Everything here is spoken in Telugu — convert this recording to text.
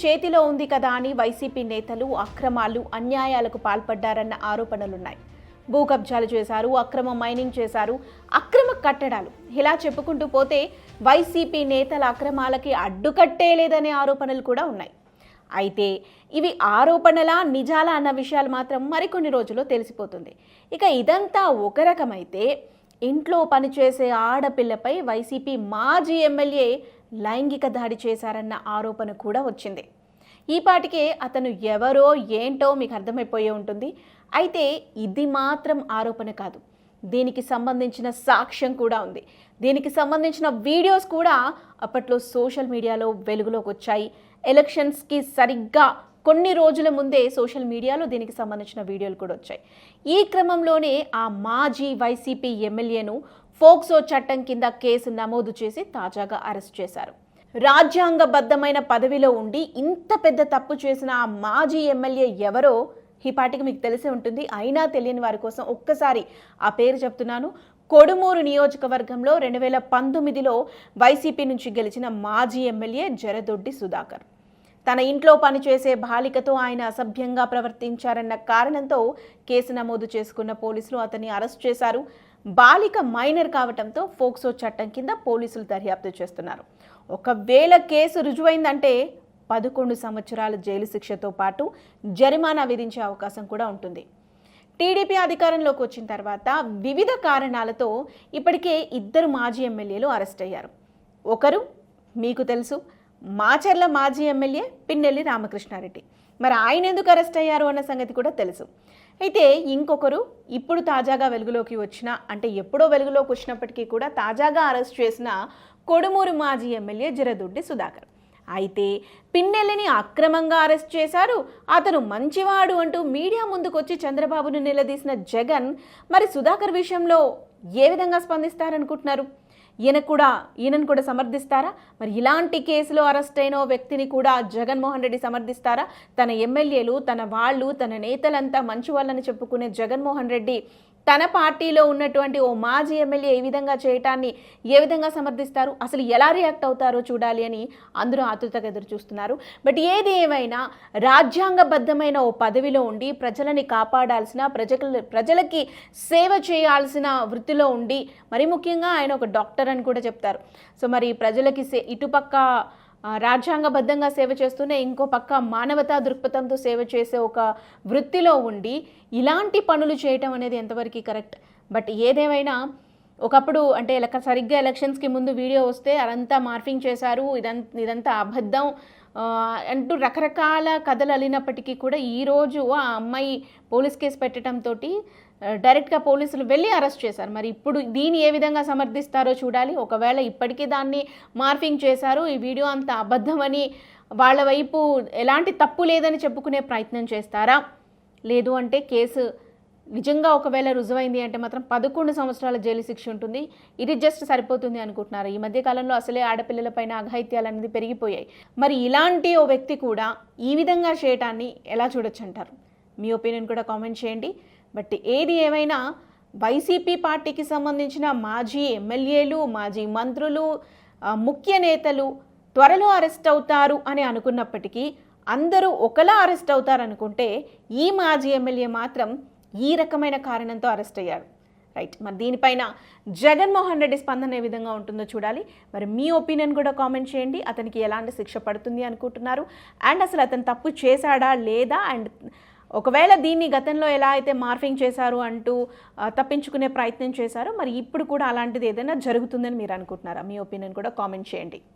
చేతిలో ఉంది కదా అని వైసీపీ నేతలు అక్రమాలు అన్యాయాలకు పాల్పడ్డారన్న ఆరోపణలున్నాయి. భూ కబ్జాలు చేశారు అక్రమ మైనింగ్ చేశారు అక్రమ కట్టడాలు. ఇలా చెప్పుకుంటూ పోతే వైసీపీ నేతల అక్రమాలకి అడ్డుకట్టే లేదనే ఆరోపణలు కూడా ఉన్నాయి. అయితే ఇవి ఆరోపణలా నిజాలా అన్న విషయాలు మాత్రం మరికొన్ని రోజుల్లో తెలిసిపోతుంది. ఇక ఇదంతా ఒక రకమైతే ఇంట్లో పనిచేసే ఆడపిల్లపై వైసీపీ మాజీ ఎమ్మెల్యే లైంగిక దాడి చేశారన్న ఆరోపణ కూడా వచ్చింది. ఈ పాటికే అతను ఎవరో ఏంటో మీకు అర్థమైపోయే ఉంటుంది. అయితే ఇది మాత్రం ఆరోపణ కాదు. దీనికి సంబంధించిన సాక్ష్యం కూడా ఉంది. దీనికి సంబంధించిన వీడియోస్ కూడా అప్పట్లో సోషల్ మీడియాలో వెలుగులోకి వచ్చాయి. ఎలక్షన్స్కి సరిగ్గా కొన్ని రోజుల ముందే సోషల్ మీడియాలో దీనికి సంబంధించిన వీడియోలు కూడా వచ్చాయి. ఈ క్రమంలోనే ఆ మాజీ వైసీపీ ఎమ్మెల్యేను ఫోక్సో చట్టం కింద కేసు నమోదు చేసి తాజాగా అరెస్ట్ చేశారు. రాజ్యాంగబద్ధమైన పదవిలో ఉండి ఇంత పెద్ద తప్పు చేసిన ఆ మాజీ ఎమ్మెల్యే ఎవరో ఈ పాటికి మీకు తెలిసే ఉంటుంది. అయినా తెలియని వారి కోసం ఒక్కసారి ఆ పేరు చెప్తున్నాను. కొడుమూరు నియోజకవర్గంలో రెండు వేల పంతొమ్మిదిలో వైసీపీ నుంచి గెలిచిన మాజీ ఎమ్మెల్యే జరదొడ్డి సుధాకర్. తన ఇంట్లో పనిచేసే బాలికతో ఆయన అసభ్యంగా ప్రవర్తించారన్న కారణంతో కేసు నమోదు చేసుకున్న పోలీసులు అతన్ని అరెస్ట్ చేశారు. బాలిక మైనర్ కావటంతో ఫోక్సో చట్టం కింద పోలీసులు దర్యాప్తు చేస్తున్నారు. ఒకవేళ కేసు రుజువైందంటే పదకొండు సంవత్సరాల జైలు శిక్షతో పాటు జరిమానా విధించే అవకాశం కూడా ఉంటుంది. టీడీపీ అధికారంలోకి వచ్చిన తర్వాత వివిధ కారణాలతో ఇప్పటికే ఇద్దరు మాజీ ఎమ్మెల్యేలు అరెస్ట్ అయ్యారు. ఒకరు మీకు తెలుసు మాచర్ల మాజీ ఎమ్మెల్యే పిన్నెల్లి రామకృష్ణారెడ్డి. మరి ఆయన ఎందుకు అరెస్ట్ అయ్యారు అన్న సంగతి కూడా తెలుసు. అయితే ఇంకొకరు ఇప్పుడు తాజాగా వెలుగులోకి వచ్చిన అంటే ఎప్పుడో వెలుగులోకి వచ్చినప్పటికీ కూడా తాజాగా అరెస్ట్ చేసిన కొడుమూరు మాజీ ఎమ్మెల్యే జరదొడ్డి సుధాకర్. అయితే పిన్నెల్లిని అక్రమంగా అరెస్ట్ చేశారు. అతను మంచివాడు అంటూ మీడియా ముందుకొచ్చి చంద్రబాబును నిలదీసిన జగన్ మరి సుధాకర్ విషయంలో ఏ విధంగా స్పందిస్తారనుకుంటున్నారు? ఈయన కూడా ఈయనను కూడా సమర్థిస్తారా? మరి ఇలాంటి కేసులో అరెస్ట్ అయిన వ్యక్తిని కూడా జగన్మోహన్ రెడ్డి సమర్థిస్తారా? తన ఎమ్మెల్యేలు తన వాళ్ళు తన నేతలంతా మంచి వాళ్ళని చెప్పుకునే జగన్మోహన్ రెడ్డి తన పార్టీలో ఉన్నటువంటి ఓ మాజీ ఎమ్మెల్యే ఏ విధంగా చేయటాన్ని ఏ విధంగా సమర్థిస్తారు? అసలు ఎలా రియాక్ట్ అవుతారో చూడాలి అని అందరూ ఆతృతగా ఎదురు చూస్తున్నారు. బట్ ఏది ఏమైనా రాజ్యాంగబద్ధమైన ఓ పదవిలో ఉండి ప్రజలని కాపాడాల్సిన ప్రజల ప్రజలకి సేవ చేయాల్సిన వృత్తిలో ఉండి మరి ముఖ్యంగా ఆయన ఒక డాక్టర్ అని కూడా చెప్తారు. సో మరి ప్రజలకి సే ఇటుపక్క రాజ్యాంగబద్ధంగా సేవ చేస్తూనే ఇంకో పక్క మానవతా దృక్పథంతో సేవ చేసే ఒక వృత్తిలో ఉండి ఇలాంటి పనులు చేయటం అనేది ఎంతవరకు కరెక్ట్? బట్ ఏదేమైనా ఒకప్పుడు అంటే ఎలక సరిగ్గా ఎలక్షన్స్కి ముందు వీడియో వస్తే అదంతా మార్ఫింగ్ చేశారు ఇదంతా ఇదంతా అబద్ధం అంటూ రకరకాల కథలు అల్లినప్పటికీ కూడా ఈరోజు ఆ అమ్మాయి పోలీస్ కేసు పెట్టడంతో డైరెక్ట్గా పోలీసులు వెళ్ళి అరెస్ట్ చేశారు. మరి ఇప్పుడు దీన్ని ఏ విధంగా సమర్థిస్తారో చూడాలి. ఒకవేళ ఇప్పటికీ దాన్ని మార్ఫింగ్ చేశారు ఈ వీడియో అంత అబద్ధమని వాళ్ళ వైపు ఎలాంటి తప్పు లేదని చెప్పుకునే ప్రయత్నం చేస్తారా? లేదు అంటే కేసు నిజంగా ఒకవేళ రుజువైంది అంటే మాత్రం పదకొండు సంవత్సరాల జైలు శిక్ష ఉంటుంది. ఇది జస్ట్ సరిపోతుంది అనుకుంటున్నారు. ఈ మధ్య కాలంలో అసలే ఆడపిల్లలపైన అఘాయిత్యాలు అనేది పెరిగిపోయాయి. మరి ఇలాంటి ఓ వ్యక్తి కూడా ఈ విధంగా చేయటాన్ని ఎలా చూడొచ్చు అంటారు? మీ ఒపీనియన్ కూడా కామెంట్ చేయండి. బట్ ఏది ఏమైనా వైసీపీ పార్టీకి సంబంధించిన మాజీ ఎమ్మెల్యేలు మాజీ మంత్రులు ముఖ్య నేతలు త్వరలో అరెస్ట్ అవుతారు అని అనుకున్నప్పటికీ అందరూ ఒకలా అరెస్ట్ అవుతారనుకుంటే ఈ మాజీ ఎమ్మెల్యే మాత్రం ఈ రకమైన కారణంతో అరెస్ట్ అయ్యారు. రైట్. మరి దీనిపైన జగన్మోహన్ రెడ్డి స్పందన ఏ విధంగా ఉంటుందో చూడాలి. మరి మీ ఒపీనియన్ కూడా కామెంట్ చేయండి. అతనికి ఎలాంటి శిక్ష పడుతుంది అనుకుంటున్నారు? అండ్ అసలు అతను తప్పు చేశాడా లేదా? అండ్ ఒకవేళ దీన్ని గతంలో ఎలా అయితే మార్ఫింగ్ చేశారు అంటూ తప్పించుకునే ప్రయత్నం చేశారో మరి ఇప్పుడు కూడా అలాంటిది ఏదైనా జరుగుతుందని మీరు అనుకుంటున్నారా? మీ ఒపీనియన్ కూడా కామెంట్ చేయండి.